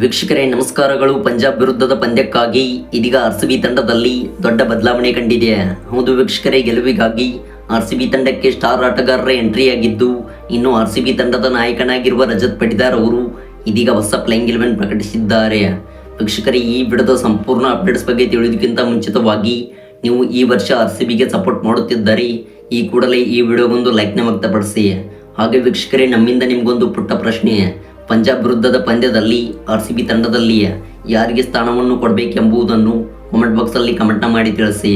ವೀಕ್ಷಕರೇ, ನಮಸ್ಕಾರಗಳು. ಪಂಜಾಬ್ ವಿರುದ್ಧದ ಪಂದ್ಯಕ್ಕಾಗಿ ಇದೀಗ ಆರ್ ಸಿ ಬಿ ತಂಡದಲ್ಲಿ ದೊಡ್ಡ ಬದಲಾವಣೆ ಕಂಡಿದೆ. ಹೌದು ವೀಕ್ಷಕರೇ, ಗೆಲುವಿಗಾಗಿ ಆರ್ ಸಿ ಬಿ ತಂಡಕ್ಕೆ ಸ್ಟಾರ್ ಆಟಗಾರರ ಎಂಟ್ರಿ ಆಗಿದ್ದು, ಇನ್ನು ಆರ್ ಸಿ ಬಿ ತಂಡದ ನಾಯಕನಾಗಿರುವ ರಜತ್ ಪಟಿದಾರ್ ಅವರು ಇದೀಗ ಹೊಸ ಪ್ಲೇಯಿಂಗ್ ಇಲೆವೆನ್ ಪ್ರಕಟಿಸಿದ್ದಾರೆ. ವೀಕ್ಷಕರೇ, ಈ ಬಿಡದ ಸಂಪೂರ್ಣ ಅಪ್ಡೇಟ್ಸ್ ಬಗ್ಗೆ ತಿಳಿಯೋದಕ್ಕಿಂತ ಮುಂಚಿತವಾಗಿ ನೀವು ಈ ವರ್ಷ ಆರ್ ಸಿ ಬಿಗೆ ಸಪೋರ್ಟ್ ಮಾಡುತ್ತಿದ್ದರೆ, ಈ ಕೂಡಲೇ ಈ ವಿಡಿಯೋಗೊಂದು ಲೈಕ್ನ ವ್ಯಕ್ತಪಡಿಸಿ. ಹಾಗೆ ವೀಕ್ಷಕರೇ, ನಮ್ಮಿಂದ ನಿಮಗೊಂದು ಪುಟ್ಟ ಪ್ರಶ್ನೆ. ಪಂಜಾಬ್ ವಿರುದ್ಧದ ಪಂದ್ಯದಲ್ಲಿ ಆರ್ ಸಿ ಬಿ ತಂಡದಲ್ಲಿ ಯಾರಿಗೆ ಸ್ಥಾನವನ್ನು ಕೊಡಬೇಕೆಂಬುದನ್ನು ಕಾಮೆಂಟ್ ಬಾಕ್ಸಲ್ಲಿ ಕಮೆಂಟ್ನ ಮಾಡಿ ತಿಳಿಸಿ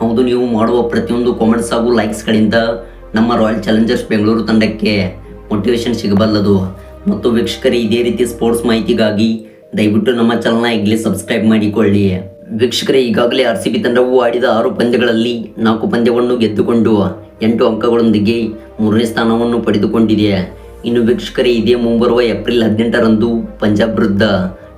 ಹೌದು, ನೀವು ಮಾಡುವ ಪ್ರತಿಯೊಂದು ಕಾಮೆಂಟ್ಸ್ ಹಾಗೂ ಲೈಕ್ಸ್ಗಳಿಂದ ನಮ್ಮ ರಾಯಲ್ ಚಾಲೆಂಜರ್ಸ್ ಬೆಂಗಳೂರು ತಂಡಕ್ಕೆ ಮೋಟಿವೇಶನ್ ಸಿಗಬಲ್ಲದು. ಮತ್ತು ವೀಕ್ಷಕರೇ, ಇದೇ ರೀತಿ ಸ್ಪೋರ್ಟ್ಸ್ ಮಾಹಿತಿಗಾಗಿ ದಯವಿಟ್ಟು ನಮ್ಮ ಚಾನಲ್ನ ಈಗಲೇ ಸಬ್ಸ್ಕ್ರೈಬ್ ಮಾಡಿಕೊಳ್ಳಿ. ವೀಕ್ಷಕರೇ, ಈಗಾಗಲೇ ಆರ್ ಸಿ ಬಿ ತಂಡವು ಆಡಿದ ಆರು ಪಂದ್ಯಗಳಲ್ಲಿ ನಾಲ್ಕು ಪಂದ್ಯವನ್ನು ಗೆದ್ದುಕೊಂಡು ಎಂಟು ಅಂಕಗಳೊಂದಿಗೆ ಮೂರನೇ ಸ್ಥಾನವನ್ನು ಪಡೆದುಕೊಂಡಿದೆ. ಇನ್ನು ವೀಕ್ಷಕರೇ, ಇದೇ ಮುಂಬರುವ ಏಪ್ರಿಲ್ ಹದಿನೆಂಟರಂದು ಪಂಜಾಬ್ ವಿರುದ್ಧ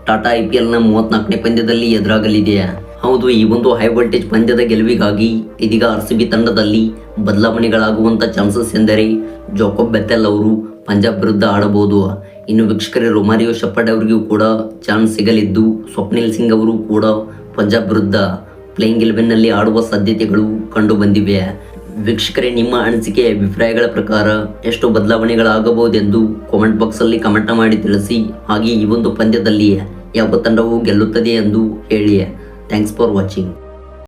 ಟಾಟಾ ಐ ಪಿ ಎಲ್ನ ಮೂವತ್ನಾಲ್ಕನೇ ಪಂದ್ಯದಲ್ಲಿ ಎದುರಾಗಲಿದೆ. ಹೌದು, ಈ ಒಂದು ಹೈ ವೋಲ್ಟೇಜ್ ಪಂದ್ಯದ ಗೆಲುವಿಗಾಗಿ ಇದೀಗ ಆರ್ ಸಿ ಬಿ ತಂಡದಲ್ಲಿ ಬದಲಾವಣೆಗಳಾಗುವಂಥ ಚಾನ್ಸಸ್ ಎಂದರೆ ಜೋಕೋಬ್ ಬೆತ್ತೆಲ್ ಅವರು ಪಂಜಾಬ್ ವಿರುದ್ಧ ಆಡಬಹುದು. ಇನ್ನು ವೀಕ್ಷಕರೇ, ರೊಮಾರಿಯೋ ಶಪ್ಪಡ್ ಅವರಿಗೂ ಕೂಡ ಚಾನ್ಸ್ ಸಿಗಲಿದ್ದು ಸ್ವಪ್ನಿಲ್ ಸಿಂಗ್ ಅವರು ಕೂಡ ಪಂಜಾಬ್ ವಿರುದ್ಧ ಪ್ಲೇಯಿಂಗ್ ಇಲೆವೆನ್ನಲ್ಲಿ ಆಡುವ ಸಾಧ್ಯತೆಗಳು ಕಂಡು ಬಂದಿವೆ. ವೀಕ್ಷಕರೇ, ನಿಮ್ಮ ಅನಿಸಿಕೆ, ಅಭಿಪ್ರಾಯಗಳ ಪ್ರಕಾರ ಎಷ್ಟು ಬದಲಾವಣೆಗಳಾಗಬಹುದೆಂದು ಕಾಮೆಂಟ್ ಬಾಕ್ಸಲ್ಲಿ ಕಮೆಂಟ್ ಮಾಡಿ ತಿಳಿಸಿ. ಹಾಗೆ ಈ ಒಂದು ಪಂದ್ಯದಲ್ಲಿ ಯಾವ ತಂಡವು ಗೆಲ್ಲುತ್ತದೆ ಎಂದು ಹೇಳಿ ಥ್ಯಾಂಕ್ಸ್ ಫಾರ್ ವಾಚಿಂಗ್